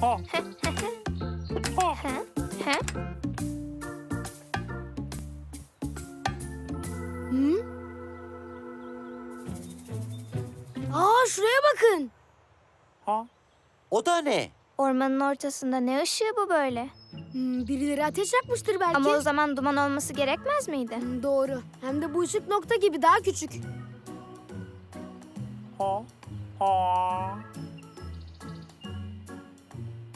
Ha. Ha. He? He? Hı? Aa şuraya bakın. Ha. O da ne? Ormanın ortasında ne ışığı bu böyle? Hmm, birileri ateş yakmıştır belki. Ama o zaman duman olması gerekmez miydi? Hmm, doğru. Hem de bu ışık nokta gibi daha küçük. Ha. Ha.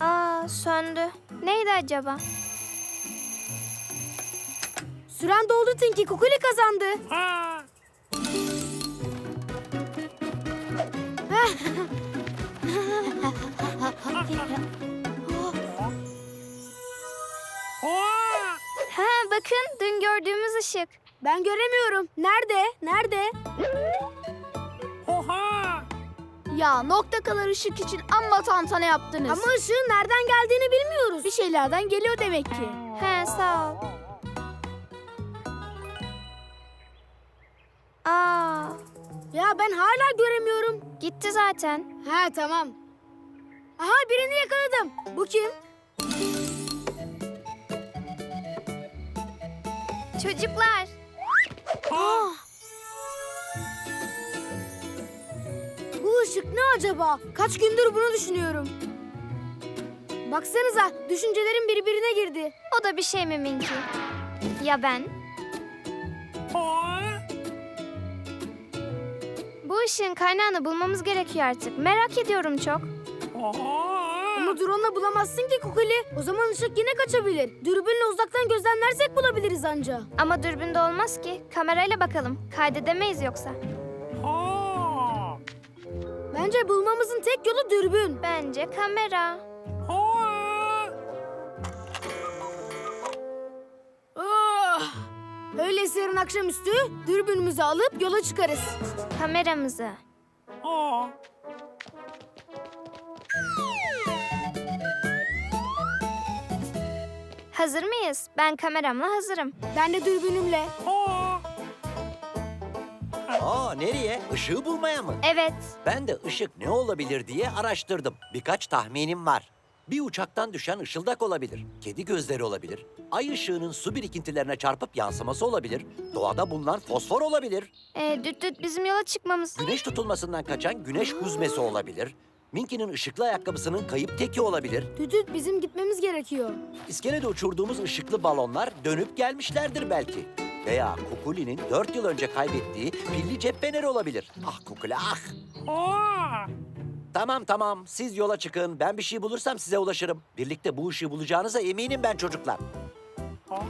Aa söndü. Neydi acaba? Süren doldu Tinky. Kukuli kazandı. Ha. Ha. Bakın dün gördüğümüz ışık. Ben göremiyorum. Nerede? Nerede? Ya nokta kadar ışık için amma tantana yaptınız. Ama ışığın nereden geldiğini bilmiyoruz. bir şeylerden geliyor demek ki. He sağ ol. Aa Ya ben hala göremiyorum. gitti zaten. Ha tamam. Aha birini yakaladım. Bu kim? Çocuklar. Ah. Bu ışık ne acaba? Kaç gündür bunu düşünüyorum. Baksanıza düşüncelerim birbirine girdi. O da bir şey mi Minki? Ya ben? Bu ışığın kaynağını bulmamız gerekiyor artık. Merak ediyorum çok. Ama drone'la bulamazsın ki Kukuli. O zaman ışık yine kaçabilir. Dürbünle uzaktan gözlemlersek bulabiliriz anca. Ama dürbünde olmaz ki. Kamerayla bakalım. Kaydedemeyiz yoksa. Bence bulmamızın tek yolu dürbün. Bence kamera. Ah! Öyleyse yarın akşamüstü dürbünümüzü alıp yola çıkarız. Kameramızı. Ha. Hazır mıyız? Ben kameramla hazırım. Ben de dürbünümle. Aa nereye? Işığı bulmaya mı? Evet. Ben de ışık ne olabilir diye araştırdım. Birkaç tahminim var. Bir uçaktan düşen ışıldak olabilir. Kedi gözleri olabilir. Ay ışığının su birikintilerine çarpıp yansıması olabilir. Doğada bulunan fosfor olabilir. Ee, düt düt bizim yola çıkmamız. Güneş tutulmasından kaçan güneş huzmesi olabilir. Minky'nin ışıklı ayakkabısının kayıp teki olabilir. Tütüt bizim gitmemiz gerekiyor. İskelede uçurduğumuz ışıklı balonlar dönüp gelmişlerdir belki. Veya Kukuli'nin dört yıl önce kaybettiği pilli cep feneri olabilir. Ah Kukuli ah! Ha. Tamam tamam siz yola çıkın. Ben bir şey bulursam size ulaşırım. Birlikte bu ışığı bulacağınıza eminim ben çocuklar. Ha.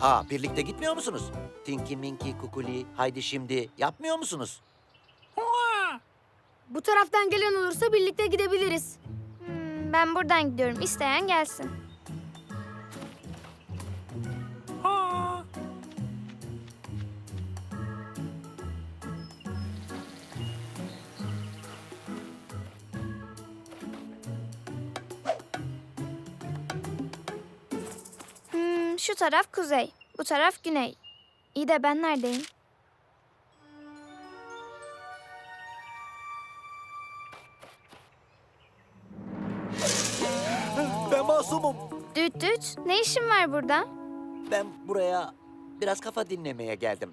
Aa birlikte gitmiyor musunuz? Tinky Minky Kukuli haydi şimdi yapmıyor musunuz? Ha. Bu taraftan gelen olursa birlikte gidebiliriz. Hmm, ben buradan gidiyorum. İsteyen gelsin. Şu taraf kuzey. Bu taraf güney. İyi de ben neredeyim? Ben masumum. Düt düt. Ne işin var burada? Ben buraya biraz kafa dinlemeye geldim.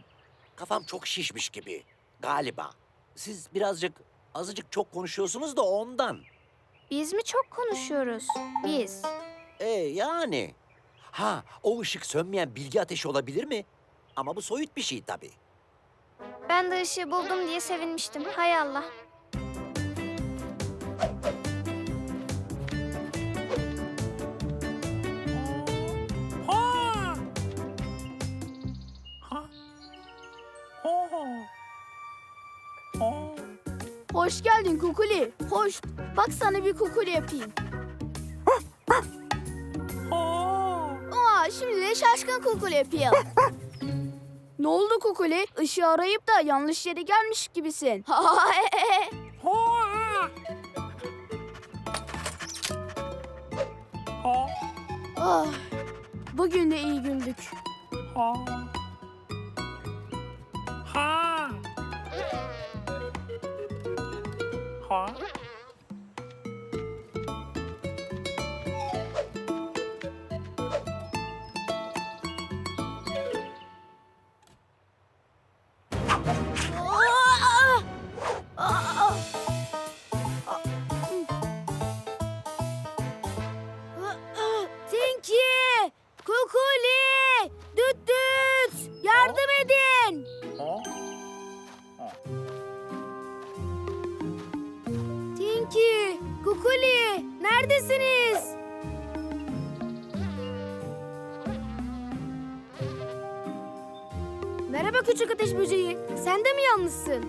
Kafam çok şişmiş gibi galiba. Siz birazcık azıcık çok konuşuyorsunuz da ondan. Biz mi çok konuşuyoruz? Biz. E yani. Ha o ışık sönmeyen bilgi ateşi olabilir mi? Ama bu soyut bir şey tabii. Ben de ışığı buldum diye sevinmiştim. Hay Allah. Ha. Ha. Ha. Ha. Hoş geldin Kukuli. Hoş. Bak sana bir Kukuli yapayım. De şaşkın Kukuli yapayım. ne oldu Kukuli? Işığı arayıp da yanlış yere gelmiş gibisin. Ah, bugün de iyi güldük. Ha. Ha. Ha. Merhaba küçük ateş böceği. Sen de mi yalnızsın?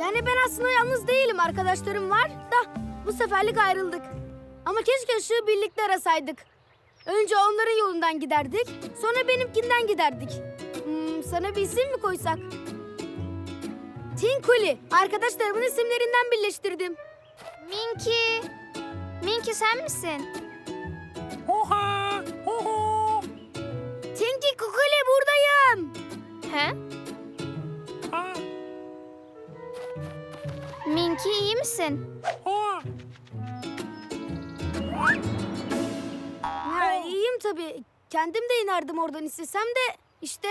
Yani ben aslında yalnız değilim. Arkadaşlarım var da bu seferlik ayrıldık. Ama keşke ışığı birlikte arasaydık. Önce onların yolundan giderdik, sonra benimkinden giderdik. Hmm, sana bir isim mi koysak? Tinkuli. Arkadaşlarımın isimlerinden birleştirdim. Minki. Minki sen misin? Oha! Misin? Ha! Ya, iyiyim tabii. Kendim de inerdim oradan istesem de işte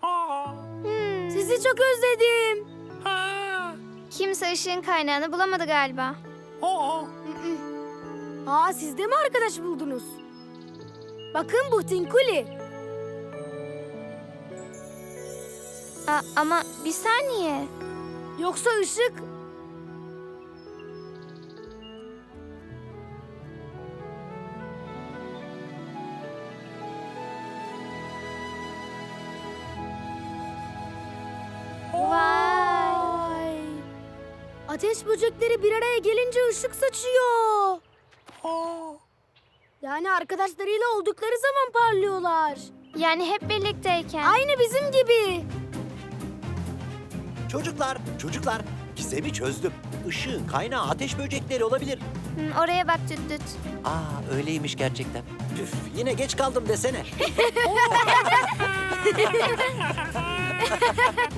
Ha! Hmm. sizi çok özledim. Ha! Kimse ışığın kaynağını bulamadı galiba. Aa siz de mi arkadaş buldunuz? Bakın bu Tinkuli. Aa, ama bir saniye. Yoksa ışık Ateş böcekleri bir araya gelince ışık saçıyor. Ha! Yani arkadaşlarıyla oldukları zaman parlıyorlar. Yani hep birlikteyken. Aynı bizim gibi. Çocuklar, çocuklar, gizemi çözdüm. Işığın kaynağı ateş böcekleri olabilir. Hmm, oraya bak düt düt. Aa, öyleymiş gerçekten. Püf, yine geç kaldım desene.